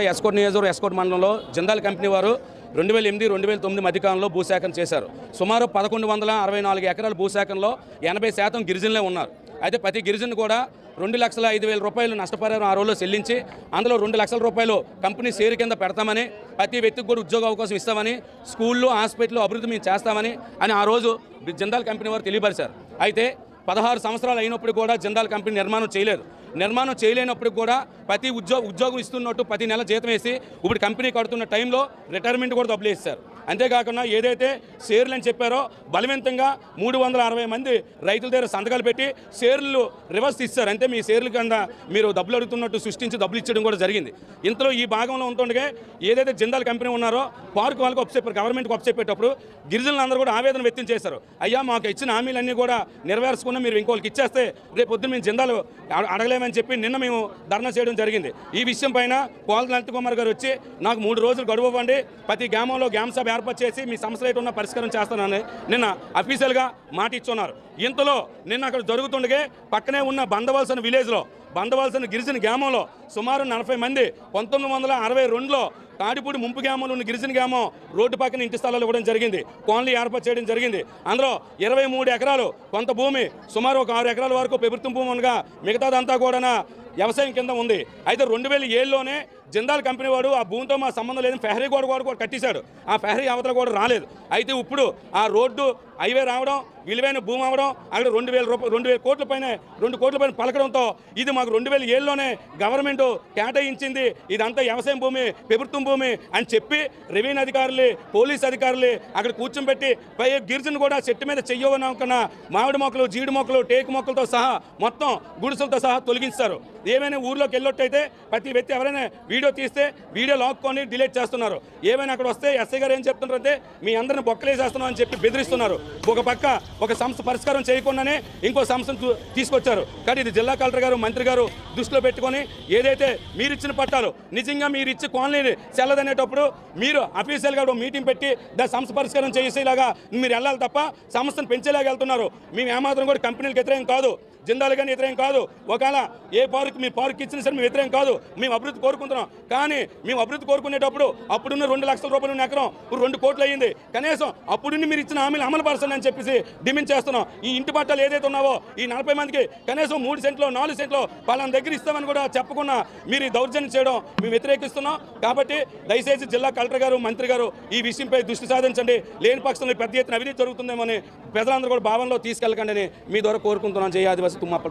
ఎస్కోట్ నియోజకవర్గం ఎస్కోట్ మండలంలో జిందాల్ కంపెనీ వారు రెండు వేల ఎనిమిది రెండు వేల తొమ్మిది మధ్యకాలంలో భూసేకరణ చేశారు. సుమారు పదకొండు వందల అరవై నాలుగు ఎకరాల భూసేకరణలో ఎనభై శాతం గిరిజనులే ఉన్నారు. అయితే ప్రతి గిరిజను కూడా రెండు లక్షల ఐదు వేల రూపాయలు నష్టపరిహారం ఆ రోజులో చెల్లించి అందులో రెండు లక్షల రూపాయలు కంపెనీ షేర్ కింద పెడతామని ప్రతి వ్యక్తికి కూడా ఉద్యోగ అవకాశం ఇస్తామని స్కూళ్ళు హాస్పిటల్ అభివృద్ధి మేము చేస్తామని అని ఆ రోజు జిందాల్ కంపెనీ వారు తెలియపరిచారు. అయితే పదహారు సంవత్సరాలు అయినప్పుడు కూడా జిందాల్ కంపెనీ నిర్మాణం చేయలేదు. నిర్మాణం చేయలేనప్పుడు కూడా ప్రతి ఉద్యోగ ఉద్యోగం ఇస్తున్నట్టు ప్రతి నెల జీతం వేసి ఇప్పుడు కంపెనీ కడుతున్న టైంలో రిటైర్మెంట్ కూడా డబ్బులు ఇస్తారు అంతేకాకుండా ఏదైతే షేర్లు అని చెప్పారో బలవంతంగా మూడు వందల అరవై మంది రైతుల దగ్గర సంతకాలు పెట్టి షేర్లు రివర్స్ ఇస్తారు అంటే మీ షేర్ల కింద మీరు డబ్బులు అడుగుతున్నట్టు సృష్టించి డబ్బులు ఇచ్చడం కూడా జరిగింది. ఇంతలో ఈ భాగంలో ఉంటుండగా ఏదైతే జిందాల్ కంపెనీ ఉన్నారో పార్క్ వాళ్ళకి ఒప్పు గవర్నమెంట్కి ఒప్పచెప్పేటప్పుడు గిరిజనులందరూ కూడా ఆవేదన వ్యక్తం చేశారు. అయ్యా మాకు ఇచ్చిన హామీలన్నీ కూడా నెరవేర్చుకున్న మీరు ఇంకోళ్ళకి ఇచ్చేస్తే రేపు పొద్దున్న మేము జిందాలు అడగలేమని చెప్పి నిన్న మేము ధర్నా చేయడం జరిగింది. ఈ విషయం పైన కోల కుమార్ గారు వచ్చి నాకు మూడు రోజులు గడువు ఇవ్వండి ప్రతి గ్రామంలో గ్రామ సభ ఏర్పాటు చేసి మీ సమస్యలు ఏంటి ఉన్న పరిష్కారం చేస్తానని నిన్న అఫీషియల్గా మాట ఇచ్చున్నారు. ఇంతలో నిన్న అక్కడ జరుగుతుండగే పక్కనే ఉన్న బందవలసిన విలేజ్లో బందవలసిన గిరిజన గ్రామంలో సుమారు నలభై మంది పంతొమ్మిది వందల అరవై రెండులో తాడిపూడి ముంపు గ్రామంలో ఉన్న గిరిజన గ్రామం రోడ్డు పక్కన ఇంటి స్థలాలు ఇవ్వడం జరిగింది. కాలనీ ఏర్పాటు చేయడం జరిగింది. అందులో ఇరవై మూడు ఎకరాలు కొంత భూమి సుమారు ఒక ఆరు ఎకరాల వరకు ప్రభుత్వం భూమి ఉండగా మిగతాదంతా కూడా వ్యవసాయం కింద ఉంది. అయితే రెండు వేల ఏడులోనే జిందాల్ కంపెనీ వాడు ఆ భూమితో మా సంబంధం లేదని ఫెహరీ గోడ కూడా కూడా కట్టేశాడు. ఆ ఫెహరీ అవతల కూడా రాలేదు. అయితే ఇప్పుడు ఆ రోడ్డు హైవే రావడం విలువైన భూమి అవడం అక్కడ రెండు వేల రూపాయలు రెండు వేల కోట్ల పైన రెండు కోట్ల పైన పలకడంతో ఇది మాకు రెండు వేల ఏళ్ళలోనే గవర్నమెంట్ కేటాయించింది. ఇదంతా వ్యవసాయం భూమి ప్రభుత్వం భూమి అని చెప్పి రెవెన్యూ అధికారులు పోలీస్ అధికారులు అక్కడ కూర్చోబెట్టి పై గిరిజను కూడా చెట్టు మీద చెయ్యవనుకున్న మామిడి మొక్కలు జీడి మొక్కలు టేకు మొక్కలతో సహా మొత్తం గుడిసెలతో సహా తొలగించారు. ఏమైనా ఊర్లోకి వెళ్ళొట్టయితే ప్రతి వ్యక్తి ఎవరైనా వీడియో తీస్తే వీడియో లాక్కొని డిలీట్ చేస్తున్నారు. ఏమైనా అక్కడ వస్తే ఎస్ఐ గారు ఏం చెప్తున్నారంటే మీ అందరిని బొక్కలేసేస్తున్నాం అని చెప్పి బెదిరిస్తున్నారు. ఒక పక్క ఒక సంస్థ పరిష్కారం చేయకుండానే ఇంకో సంస్థను తీసుకొచ్చారు. కానీ ఇది జిల్లా కలెక్టర్ గారు మంత్రి గారు దృష్టిలో పెట్టుకొని ఏదైతే మీరు ఇచ్చిన పట్టాలు నిజంగా మీరు ఇచ్చి కాలనీ చెల్లదనేటప్పుడు మీరు అఫీషియల్గా ఒక మీటింగ్ పెట్టి దాని సంస్థ పరిష్కారం చేసేలాగా మీరు వెళ్ళాలి తప్ప సంస్థను పెంచేలాగా వెళ్తున్నారు. మేము ఏమాత్రం కూడా కంపెనీలకు వ్యతిరేకం కాదు. జిందాలు కానీ వ్యతిరేకం కాదు. ఒకవేళ ఏ పార్క్ మీ పార్క్ ఇచ్చిన సరే మేము వ్యతిరేకం కాదు. మేము అభివృద్ధి కోరుకుంటున్నాం. కానీ మేము అభివృద్ధి కోరుకునేటప్పుడు అప్పుడున్న రెండు లక్షల రూపాయలు ఉన్న ఎకరం ఇప్పుడు రెండు కోట్లు అయ్యింది. కనీసం అప్పుడున్న మీరు ఇచ్చిన హామీలు అమలు పరచండి అని చెప్పేసి డిమాండ్ చేస్తున్నాం. ఈ ఇంటి పట్టాలు ఏదైతే ఉన్నావో ఈ నలభై మందికి కనీసం మూడు సెంట్లో నాలుగు సెంట్లో పలానా దగ్గర ఇస్తామని కూడా చెప్పకుండా మీరు ఈ దౌర్జన్యం చేయడం మేము వ్యతిరేకిస్తున్నాం. కాబట్టి దయచేసి జిల్లా కలెక్టర్ గారు మంత్రి గారు ఈ విషయంపై దృష్టి సాధించండి. లేని పక్షంలో పెద్ద ఎత్తున అవినీతి జరుగుతుందేమో అని ప్రజలందరూ కూడా భావనలో తీసుకెళ్ళకండి అని మీ ద్వారా కోరుకుంటున్నాం. జయ ఆదివాసి. satu mapel